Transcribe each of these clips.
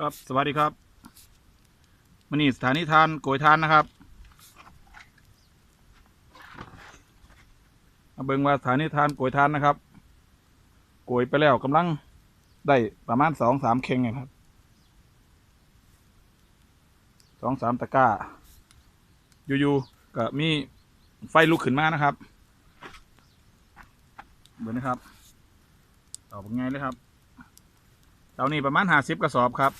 ครับสวัสดีครับมันนี่สถานีทานโกยทานนะครับมาเบิ่งว่าสถานีทานโกยทานนะครับโกยไปแล้วกำลังได้ประมาณสองสามเข่งเองครับสองสามตะก้าอยู่ๆก็มีไฟลุกขึ้นมานะครับเบิ่งนะครับต่อเป็นไงเลยครับ เท่านี้ประมาณห้าสิบกระสอบครับ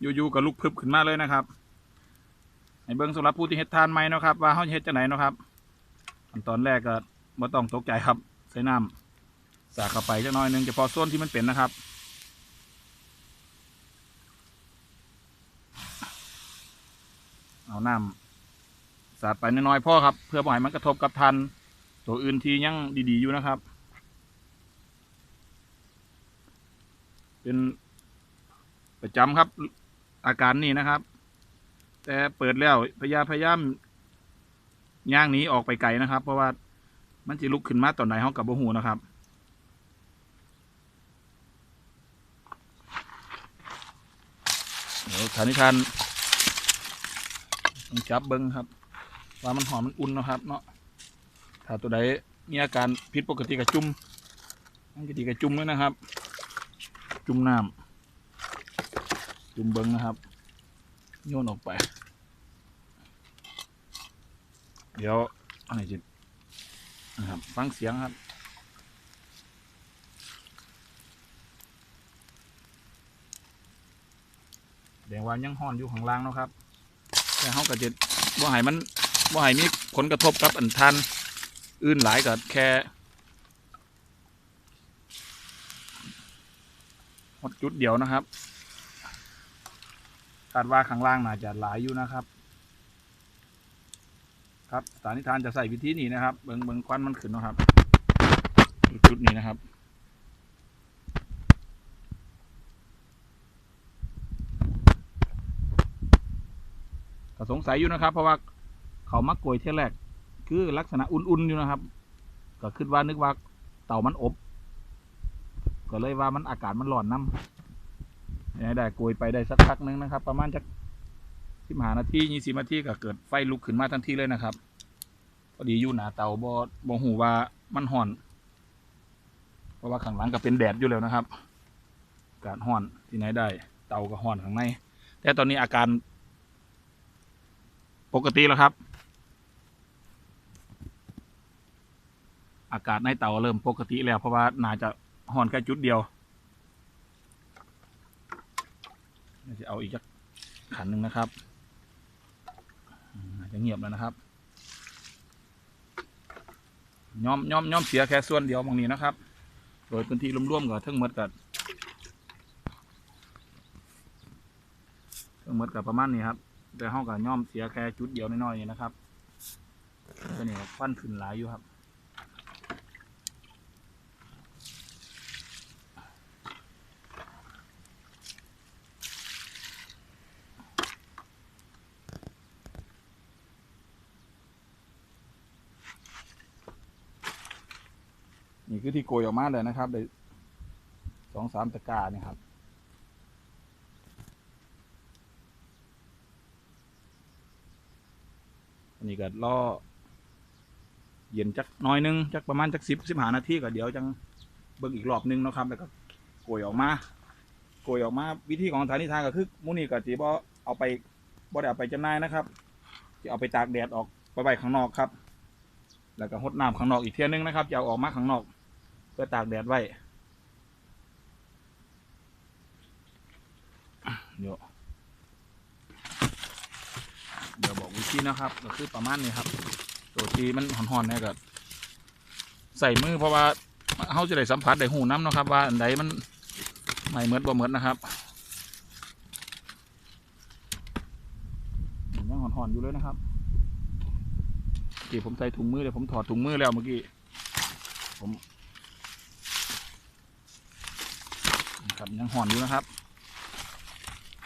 อยู่ๆกับลูกพึบขึ้นมาเลยนะครับให้เบิ้งสำหรับผู้ที่เฮ็ดทานไหมนะครับ ว่าเขาเฮ็ดจังไหนนะครับขั้นตอนแรกก็ม่ต้องตกใจครับ ใส่น้ำสาเข้าไปจักน่อยหนึงเฉพาะส่วนที่มันเป็นนะครับเอาน้ำสาดไปน้อยๆพ่อครับ เพื่อบ่ให้มันกระทบกับทันตัวอื่นที่ยังดีๆอยู่นะครับ เป็นประจำครับ อาการนี้นะครับ แต่เปิดแล้วพยายามพยายามย่างนี้ออกไปไกลนะครับ เพราะว่ามันจะลุกขึ้นมาตอนไหนห้องกับโบหูนะครับเดี๋ยวฐานิทานจับเบิ้งครับ ว่ามันหอมมันอุ่นนะครับเนาะถ้าตัวใดมีอาการผิดปกติกับจุ่มมันก็ดีกับจุ่มด้วยนะครับ จุ่มน้ำจุ่มเบิ้งนะครับโยนออกไป เดี๋ยวอะไรจิตนะครับฟังเสียงครับแดงว่ายังห่อนอยู่ข้างล่างเนาะครับ แต่เขาก็จะบ่ให้มันบ่ให้มีผลกระทบกับอันทันอื่นหลายก็แค่ หมดจุดเดียวนะครับคาดว่าข้างล่างน่าจะหลายอยู่นะครับ ครับสถานิทานจะใส่วิธีนี้นะครับ เบิงเบิงควันมันขึ้นนะครับ จุดนี้นะครับก็สงสัยอยู่นะครับ เพราะว่าเขามักโกยเท่แรก คือลักษณะอุ่นๆอยู่นะครับ ก็คิดว่านึกว่าเต่ามันอบ ก็เลยว่ามันอากาศมันร้อนน้ำยังไงได้โกยไปได้สักพักหนึงนะครับ ประมาณจักสิบหานาทียี่สิบนาทีก็เกิดไฟลุกขึ้นมาทันทีเลยนะครับพอดีอยู่หนาเตาบ่บ่หูว่ามันห่อน เพราะว่าข้างหลังก็เป็นแดดอยู่แล้วนะครับอากาศห่อนที่ไหนได้ เตาก็ห่อนข้างในแต่ตอนนี้อาการ ปกติแล้วครับ อากาศในเตาเริ่มปกติแล้วเพราะว่าน่าจะ ห่อนแค่จุดเดียวจะเอาอีกขันหนึ่งนะครับจะเงียบแล้วนะครับย้อมย้อมย้อมเสียแค่ส่วนเดียวบางนี้นะครับ โดยพื้นที่ร่วมๆกับทั้งหมดกับทั้งหมดกับประมาณนี้ครับ แต่ห้องกับย่อมเสียแค่จุดเดียวน้อยๆนี่นะครับก็นี่ฟันขึ้นหลายอยู่ครับ นี่คือที่โกยออกมาเลยนะครับเลยสองสามตะกร้าเนี่ยครับอันนี้ก็ล่อเย็นจักน้อยหนึงจักประมาณจักสิบสิบหานาทีก็เดี๋ยวจังเบิ่งอีกรอบหนึงนะครับแล้วก็โกยออกมาโกยออกมาวิธีของสถานีทางก็คือมูนี่ก็จีบเอาไปบ่ได้เอาไปจำหน่ายนะครับจะเอาไปตากแดดออกไปไว้ข้างนอกครับ แล้วก็หดน้ำข้างนอกอีกเที่ยนึงนะครับจะเอาออกมาข้างนอก พื่อตากแดดไว้เดี๋ยวเดี๋ยวบอกวิธีนะครับ ก็คือประมาณนี้ครับ ตัวทีมันห่อนๆเนี่ยก็ใส่มือเพราะว่าเขาจะได้สัมผัสได้หูน้ำนะครับ ว่าอันใดมันไม่เหมือนบ่เหมือนนะครับยังห่อนๆอยู่เลยนะครับเมื่อกี้ผมใส่ถุงมือเดี๋ยวผมถอดถุงมือแล้วเมื่อกี้ผม ครับยังห่อนอยู่นะครับ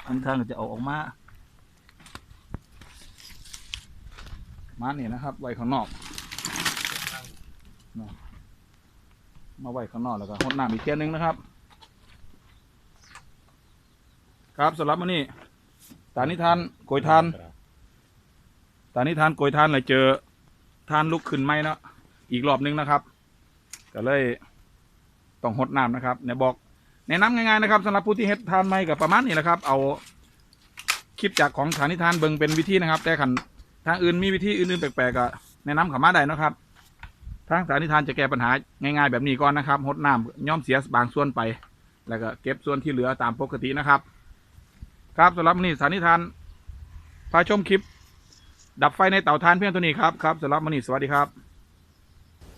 ทางทางจะเอาออกมามาเนี่ยนะครับไว้ข้างนอกมาไว้ข้างนอกแล้วก็หดน้ำอีกเทียนึงนะครับ ครับสำหรับมื้อนี้ตานิทานโกยทานตานิทานโกยทานเลยเจอทานลุกขึ้นไหมเนาะอีกรอบนึงนะครับ ก็เลยต้องหดน้ำนะครับเนี่ยบอก แนะนำง่ายๆนะครับสำหรับผู้ที่เฮ็ดทานไหมกับประมาณนี้แหละครับ เอาคลิปจากของฐานิทานเบิงเป็นวิธีนะครับ แต่ขันทางอื่นมีวิธีอื่นๆแปลกๆก็แนะนำเขามาได้นะครับ ทางฐานิทานจะแก้ปัญหาง่ายๆแบบนี้ก่อนนะครับหดน้ำย่อมเสียบางส่วนไป แล้วก็เก็บส่วนที่เหลือตามปกตินะครับ ครับสำหรับวันนี้ฐานิทานพาชมคลิป ดับไฟในเตาถ่านเพียงตัวนี้ครับครับสำหรับวันนี้สวัสดีครับ